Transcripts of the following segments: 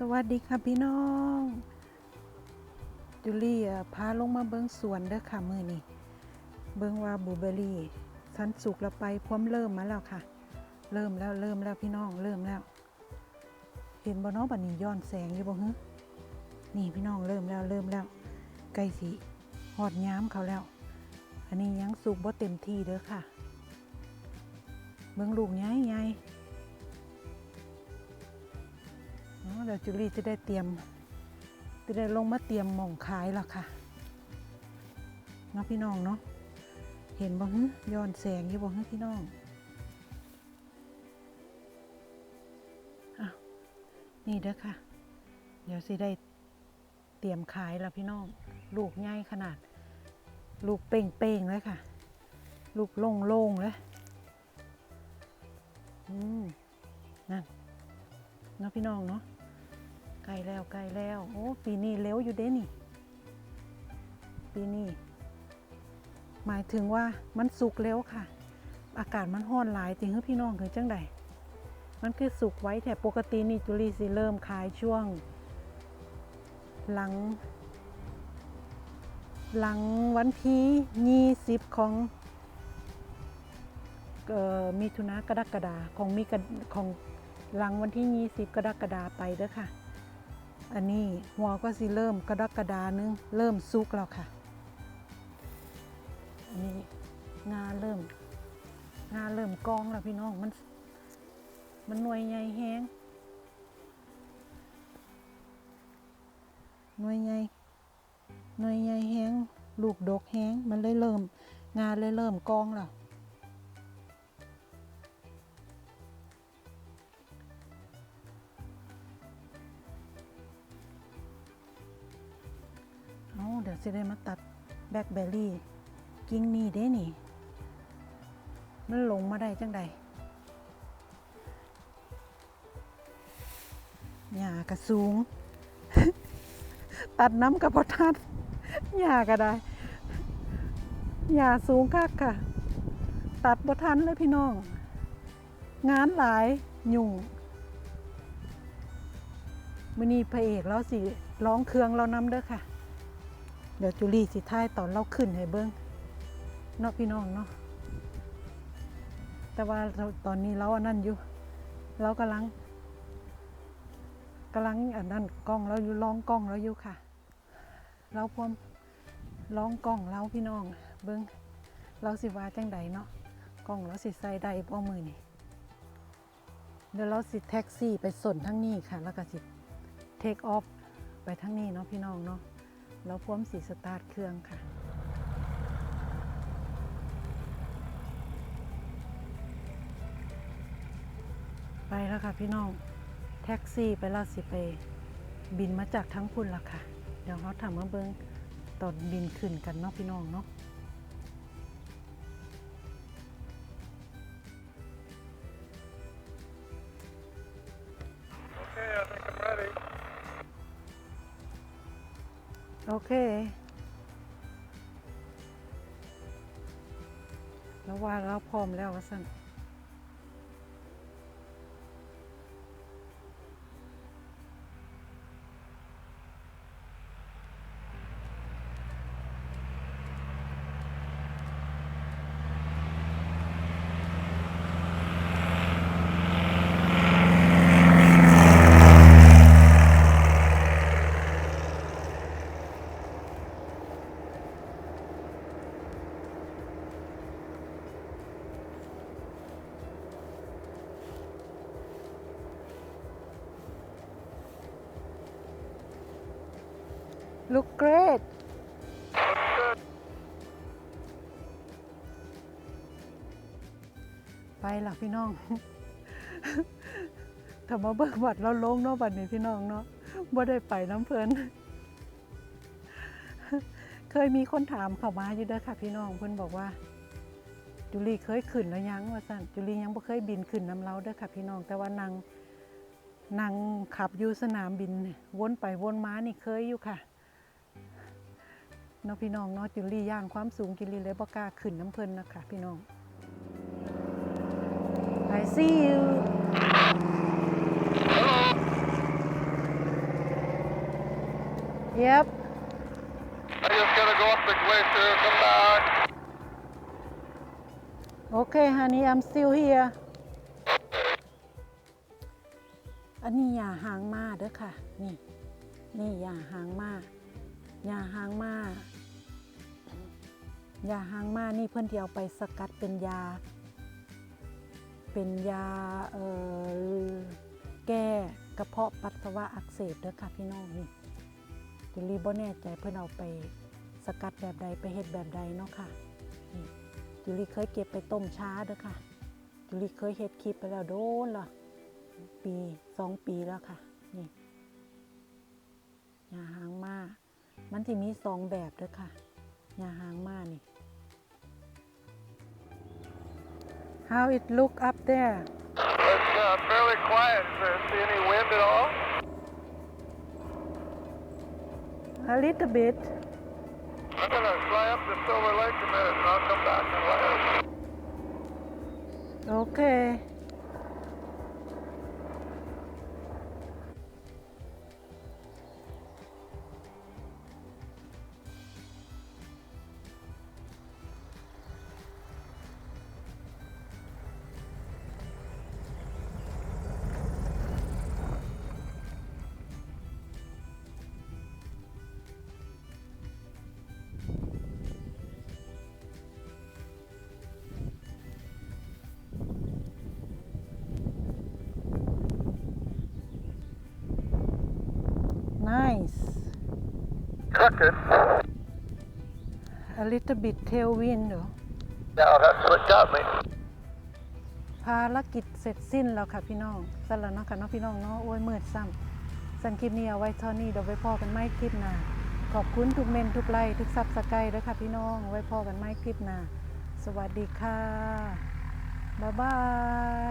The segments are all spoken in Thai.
สวัสดีค่ะพี่น้องจูลี่พาลงมาเบิ้งสวนเด้อค่ะมือนี่เบิ้งว่าบูเบอรี่ทันสุกแล้วไปพร้อมเริ่มมาแล้วค่ะ เริ่มแล้วเริ่มแล้วพี่น้องเริ่มแล้ว เห็นบ่เนาะบัดนี้ย้อนแสงอยู่บ่ฮึนี่พี่น้องเริ่มแล้วเริ่มแล้วใกล้สิหอดย้ำเขาแล้ว อันนี้ยังสุกบ่เต็มที่เด้อค่ะ เบิ้งลูกใหญ่ใหญ่ เดี๋ยวจูลี่จะได้เตรียมจะได้ลงมาเตรียมหม่องขายแล้วค่ะนาะพี่น้องเนาะเห็นบ่ฮึย้อนแสงอยู่บ่ฮึพี่น้องอ้าวนี่เด้อค่ะ เดี๋ยวสิได้เตรียมขายแล้วพี่น้อง ลูกใหญ่ขนาด ลูกเป่งๆเลยค่ะ ลูกโล่งๆเลยอืมนั่นนาะพี่น้องเนาะ ใกล้แล้วใกล้แล้วโอ้ปีนี้เร็วอยู่เด้นี่ ปีนี้หมายถึงว่ามันสุกเร็วค่ะ อากาศมันร้อนหลายจริงคือพี่น้องคือจังใดมันคือสุกไว้แต่ปกตินี่จุลีสิเริ่มขายช่วง หลัง หลังวันที่ยี่สิบของออมิถุนากรกฎาของมีกะของหลังวันที่ 20 กรกฎาไปเด้อค่ะ อันนี้หัวก็สิเริ่มกระดกฎานึงเริ่มสุกแล้วค่ะ อันนี้งาเริ่ม งาเริ่มกองแล้วพี่น้องมัน มันหน่วยใหญ่แห้งหน่วยใหญ่หน่วยใหญ่แห้งลูกดกแห้งมันเลยเริ่ม งาเลยเริ่มกองแล้ว เดี๋ยวสิได้มาตัดแบล็คเบอร์รี่ กิ่งนี่เด้นี่ มันลงมาได้จังใดหญ้ากระสูง ตัดน้ำกับพอทัดหญ้าก็ได้หญ้าสูงคักค่ะ ตัดบ่ทันเลยพี่น้อง งานหลายยุ่งมื้อนี้พระเอกเราสิร้องเครื่องเรานำเด้อค่ะ เดี๋ยวจุลีสิท้ายตอนเราขึ้นให้เบิ้งเนาะพี่น้องเนาะแต่ว่าเราตอนนี้เราอันนั้นอยู่ เรากำลังกำลังอันนั้นกล้องเราอยู่ร้องกล้องเราอยู่ค่ะ เราพร้อมร้องกล้องเราพี่น้อง เบิ้งเราสิว่าจังใดเนาะกล้องเราสิใส่ได้บ่มือนี่เดี๋ยวเราสิแท็กซี่ไปส่วนทั้งนี้ค่ะ แล้วก็สิเทคออฟไปทั้งนี้เนาะพี่น้องเนาะ แล้วพร้อมสีสตาร์ทเครื่องค่ะ ไปแล้วค่ะพี่น้อง แท็กซี่ไปแล้วสิไป บินมาจากทั้งพุ่นละค่ะ เดี๋ยวเขาทำมาเบิ้งตอนบินขึ้นกันเนาะพี่น้องเนาะ โอเคแล้วว่าเราพร้อมแล้วว่าสั่น Look great ไปล่ะพี่น้องถ้ามาเบิกบัตรเราลงเนาะบัตรนี้พี่น้องเนาะบ่ได้ไปน้ำเพลินเคยมีคนถามเข้ามาอยู่เด้อค่ะ พี่น้องเพิ่นบอกว่า จุลีเคยขึ้นแล้วยังว่าสั่นจุลียังบ่เคยบินขึ้นน้ำเล้าเด้อค่ะพี่น้อง แต่ว่านางนางขับอยู่สนามบินวนไปวนมานี่เคยอยู่ค่ะ เนาะพี่น้องเนาะจุลีย่างความสูงจุลีเลยบ่กล้าขึ้นน้ำเพลินนะคะพี่น้อง I see you Yep I just gotta go up the glacier, come back. Okay honey I'm still here อันนี้ยาหางมาเด้อค่ะ นี่ นี่ยาหางมา ยาหางมา ยาหางมานี่เพื่อนที่เอาไปสกัดเป็นยา เป็นยาเออแก้กระเพาะปัสสาวะอักเสบเด้อค่ะพี่น้องนี่จุลีบ่แน่ใจเพื่อนเอาไปสกัดแบบใดไปเฮ็ดแบบใดเนาะค่ะนี่จุลีเคยเก็บไปต้มช้าเด้อค่ะจุลีเคยเฮ็ดคลิปไปแล้วโดนละปีสองปีแล้วค่ะนี่ยาหางมามันที่มีสองแบบเด้อค่ะยาหางมานี่ How it look up there It's uh, fairly quiet. Is there see any wind at all? A little bit I'm gonna fly up to Silver Lake a minute and I'll come back and let Okay Nice Cooking. A little bit tailwind เหรอ Yeah, that's what got me. ภารกิจเสร็จสิ้นแล้วค่ะพี่น้องสำหรับเนาะค่ะเนาะพี่น้องเนาะโอ้ยมืดซ้ำสันคลิปนี้เอาไว้เท่านี้เดี๋ยวไว้พอกันไม่คลิปหน้าขอบคุณทุกเมนทุกไลค์ทุกซับสไครต์ด้วยค่ะพี่น้องไว้พอกันไม่คลิปหน้าสวัสดีค่ะ บ๊ายบา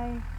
ย